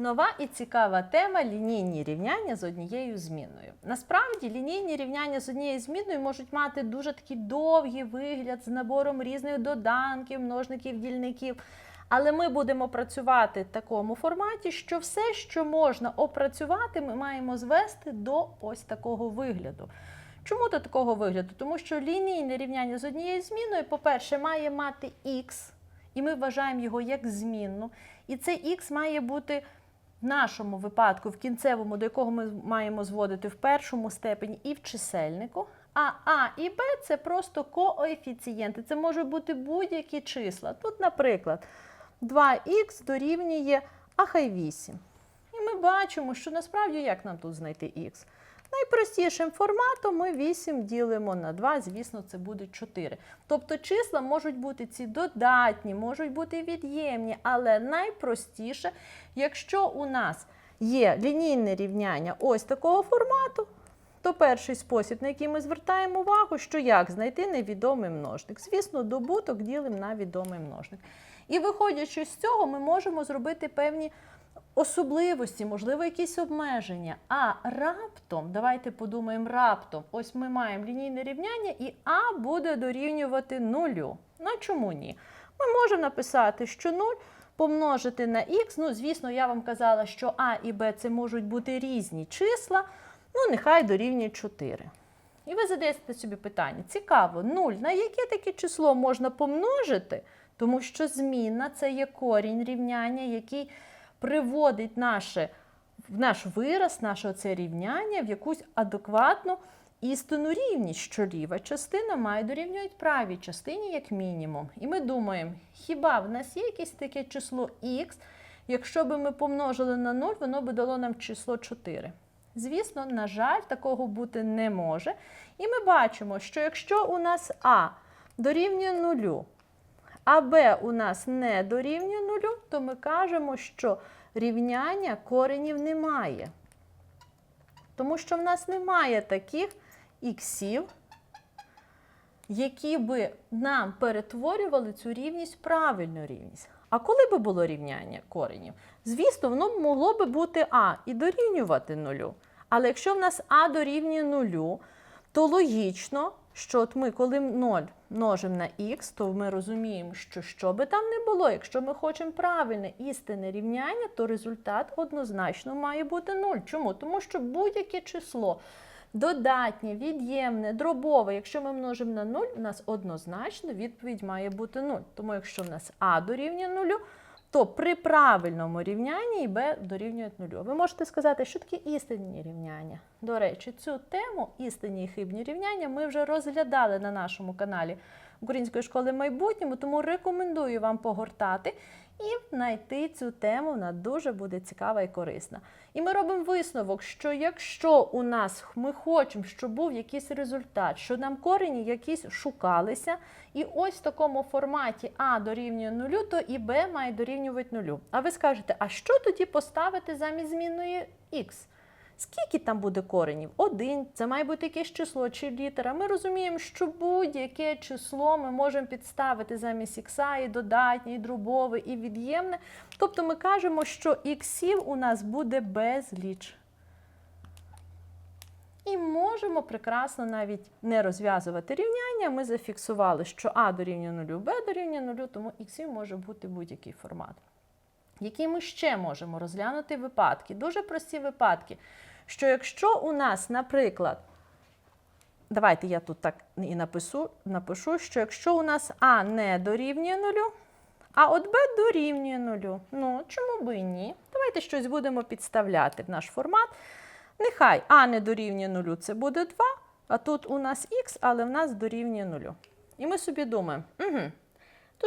Нова і цікава тема лінійні рівняння з однією зміною. Насправді лінійні рівняння з однією зміною можуть мати дуже такий довгий вигляд з набором різних доданків, множників, дільників. Але ми будемо працювати в такому форматі, що все, що можна опрацювати, ми маємо звести до ось такого вигляду. Чому до такого вигляду? Тому що лінійне рівняння з однією зміною, по-перше, має мати х, і ми вважаємо його як змінну. І цей х має бути в нашому випадку, в кінцевому, до якого ми маємо зводити в першому степені і в чисельнику. А А і Б це просто коефіцієнти. Це можуть бути будь-які числа. Тут, наприклад, 2х дорівнює а хай 8. І ми бачимо, що насправді як нам тут знайти х? Найпростішим форматом ми 8 ділимо на 2, звісно, це буде 4. Тобто числа можуть бути ці додатні, можуть бути від'ємні, але найпростіше, якщо у нас є лінійне рівняння ось такого формату, то перший спосіб, на який ми звертаємо увагу, що як знайти невідомий множник. Звісно, добуток ділимо на відомий множник. І виходячи з цього, ми можемо зробити певні особливості, можливо, якісь обмеження. А раптом, давайте подумаємо раптом, ось ми маємо лінійне рівняння, і А буде дорівнювати нулю. Ну чому ні? Ми можемо написати, що 0 помножити на х. Ну, звісно, я вам казала, що А і Б це можуть бути різні числа. Ну, нехай дорівнює 4. І ви задаєте собі питання: цікаво, 0 на яке таке число можна помножити? Тому що змінна це є корінь рівняння, який приводить наше, наш вираз, наше оце рівняння в якусь адекватну істинну рівність, що ліва частина має дорівнювати правій частині, як мінімум. І ми думаємо, хіба в нас є якесь таке число х, якщо би ми помножили на 0, воно би дало нам число 4. Звісно, на жаль, такого бути не може. І ми бачимо, що якщо у нас А дорівнює нулю, а Б у нас не дорівнює нулю, то ми кажемо, що рівняння коренів немає. Тому що в нас немає таких іксів, які би нам перетворювали цю рівність в правильну рівність. А коли би було рівняння коренів? Звісно, воно могло би бути А і дорівнювати нулю. Але якщо в нас А дорівнює нулю, то логічно, що от ми, коли 0 множимо на х, то ми розуміємо, що що би там не було, якщо ми хочемо правильне істинне рівняння, то результат однозначно має бути 0. Чому? Тому що будь-яке число додатнє, від'ємне, дробове, якщо ми множимо на 0, у нас однозначно відповідь має бути 0. Тому якщо в нас А дорівнює 0, то при правильному рівнянні b дорівнює нулю. Ви можете сказати, що таке істинні рівняння. До речі, цю тему істинні і хибні рівняння ми вже розглядали на нашому каналі Української школи майбутньому, тому рекомендую вам погортати і знайти цю тему. Вона дуже буде цікава і корисна. І ми робимо висновок, що якщо у нас ми хочемо, щоб був якийсь результат, що нам корені якісь шукалися, і ось в такому форматі А дорівнює нулю, то і Б має дорівнювати нулю. А ви скажете, а що тоді поставити замість змінної х? Скільки там буде коренів? Один, це має бути якесь число чи літера. Ми розуміємо, що будь-яке число ми можемо підставити замість ікса, і додатнє, і дробове, і від'ємне. Тобто ми кажемо, що іксів у нас буде безліч. І можемо прекрасно навіть не розв'язувати рівняння. Ми зафіксували, що А дорівнює 0, Б дорівнює 0, тому іксів може бути будь-який формат. Які ми ще можемо розглянути випадки? Дуже прості випадки. Що якщо у нас, наприклад, давайте я тут так і напишу, напишу, що якщо у нас А не дорівнює нулю, а от Б дорівнює нулю. Ну, чому би і ні? Давайте щось будемо підставляти в наш формат. Нехай А не дорівнює нулю, це буде 2, а тут у нас х, але в нас дорівнює нулю. І ми собі думаємо, угу,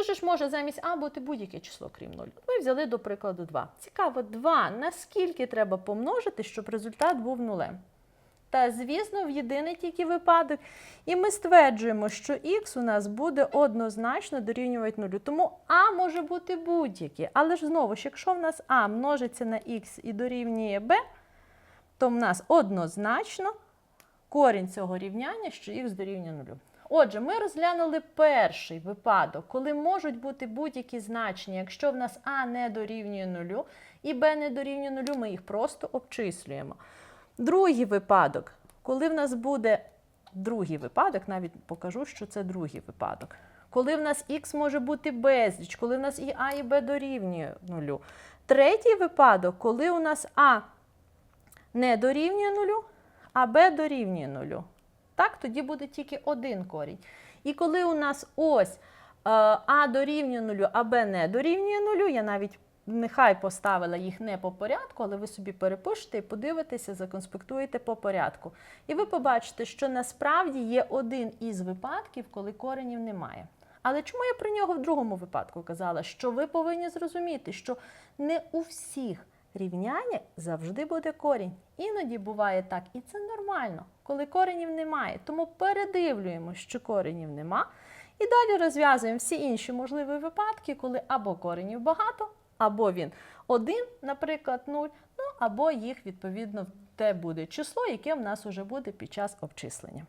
Же ж може замість А бути будь-яке число, крім 0. Ми взяли, до прикладу, 2. Цікаво, 2 наскільки треба помножити, щоб результат був нулем? Та, звісно, в єдиний тільки випадок. І ми стверджуємо, що х у нас буде однозначно дорівнювати нулю. Тому А може бути будь-яке. Але ж знову ж, якщо в нас А множиться на х і дорівнює Б, то в нас однозначно корінь цього рівняння, що х дорівнює нулю. Отже, ми розглянули перший випадок, коли можуть бути будь-які значення. Якщо в нас А не дорівнює нулю і Б не дорівнює нулю, ми їх просто обчислюємо. Другий випадок, коли в нас буде другий випадок, навіть покажу, що це другий випадок. Коли в нас х може бути безліч, коли в нас і А, і Б дорівнює нулю. Третій випадок, коли у нас А не дорівнює нулю, а Б дорівнює нулю. Так, тоді буде тільки один корінь. І коли у нас ось е, А дорівнює нулю, а Б не дорівнює нулю, я навіть нехай поставила їх не по порядку, але ви собі перепишете і подивитеся, законспектуєте по порядку. І ви побачите, що насправді є один із випадків, коли коренів немає. Але чому я про нього в другому випадку казала? Що ви повинні зрозуміти, що не у всіх рівняннях завжди буде корінь. Іноді буває так, і це нормально, коли коренів немає. Тому передивлюємо, що коренів нема. І далі розв'язуємо всі інші можливі випадки, коли або коренів багато, або він один, наприклад, 0, ну або їх відповідно те буде число, яке в нас уже буде під час обчислення.